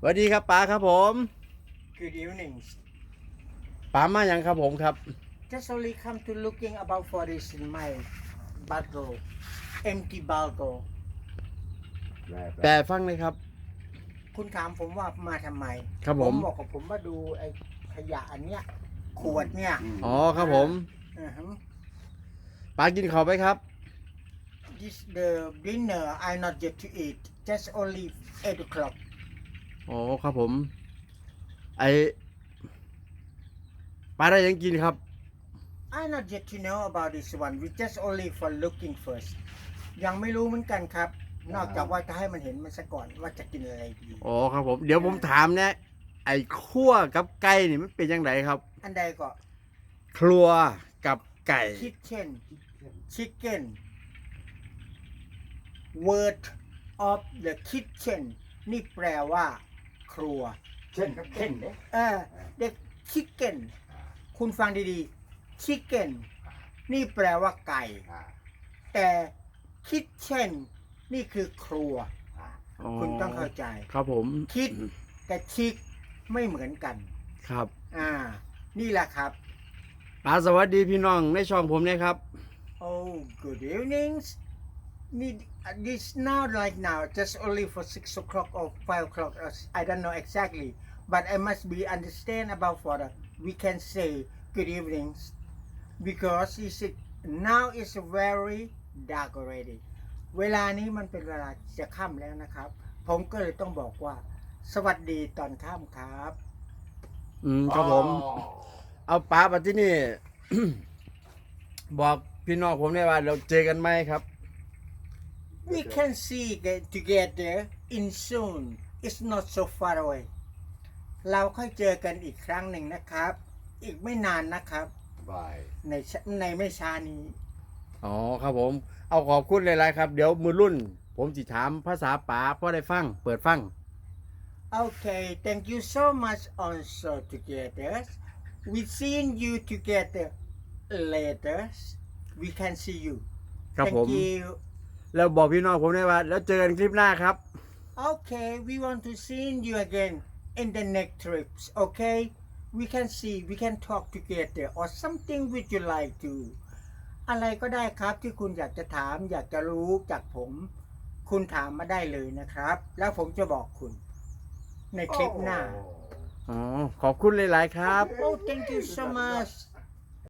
สวัสดีครับป๋าครับผม Good evening. ป๋ามาอย่างครับผมครับ Just only come to looking about for this in my bottle, empty bottle. แปลฟังเลยครับ คุณถามผมว่ามาทำไมครับผม บอกกับผมว่าดูไอ้ขยะอันเนี้ย ขวดเนี่ยอ๋อครับผมอือฮึ ป๋ากินข้าวไปครับ This the dinner I not yet to eat. Just only eight o'clock. อ๋อครับผม ไอป๋าได้ยังกินครับ I not yet to know about this one. We just only for looking first. ยังไม่รู้เหมือนกันครับ นอกจากว่าจะให้มันเห็นมันซะก่อนว่าจะกินอะไรดี อ๋อครับผม เดี๋ยวผมถามเนี่ยไอ้คั่วกับไก่นี่มันเป็นยังไงครับ อันใดก็ ครัวกับไก่ kitchen chicken word of the kitchen นี่แปลว่า ครัวเช่นกับเข่นเนี่ยเออ the chicken คุณฟังดีๆ chicken นี่แปลว่าไก่แต่ kitchen นี่คือครัวอ๋อคุณต้องเข้าใจ ครับผมคิดกับชิกไม่เหมือนกัน ครับอ่า นี่แหละครับ ป๋าสวัสดีพี่น้องในช่องผมเนี่ยครับ Oh, good evenings. Need uh, this now, like now, just only for six o'clock or five o'clock. uh, I don't know exactly, but I must be understand about for the we can say good evenings because is it now is very dark already. เวลานี้มันเป็นเวลาจะค่ำแล้วนะครับ ผมก็เลยต้องบอกว่า สวัสดีตอนค่ำครับ อืมครับผมเอาป๋ามาที่นี่ บอกพี่น้องผมเนี่ยว่าเราเจอกันไหมครับ We can see get together in soon. It's not so far away. เราค่อยเจอกันอีกครั้งหนึ่งนะครับ อีกไม่นานนะครับบายในชในไม่ช้านี้ อ๋อครับผม เอาขอบคุณหลายๆครับ เดี๋ยวมือรุ่น ผมสิถามภาษาป๋าพ่อได้ฟัง เปิดฟัง Okay, thank you so much also together. We seeing you together later. We can see you. ครับ Thank ผม you. แล้วบอกพี่น้องผมด้วยว่า แล้วเจอกันคลิปหน้าครับ Okay, we want to see you again in the next trips. Okay, we can see, we can talk together or something would you like to. อะไรก็ได้ครับที่คุณอยากจะถามอยากจะรู้จากผม คุณถามมาได้เลยนะครับ แล้วผมจะบอกคุณ ในคลิปหน้า อ๋อ ขอบคุณหลาย ๆ ครับ Oh, thank you so much.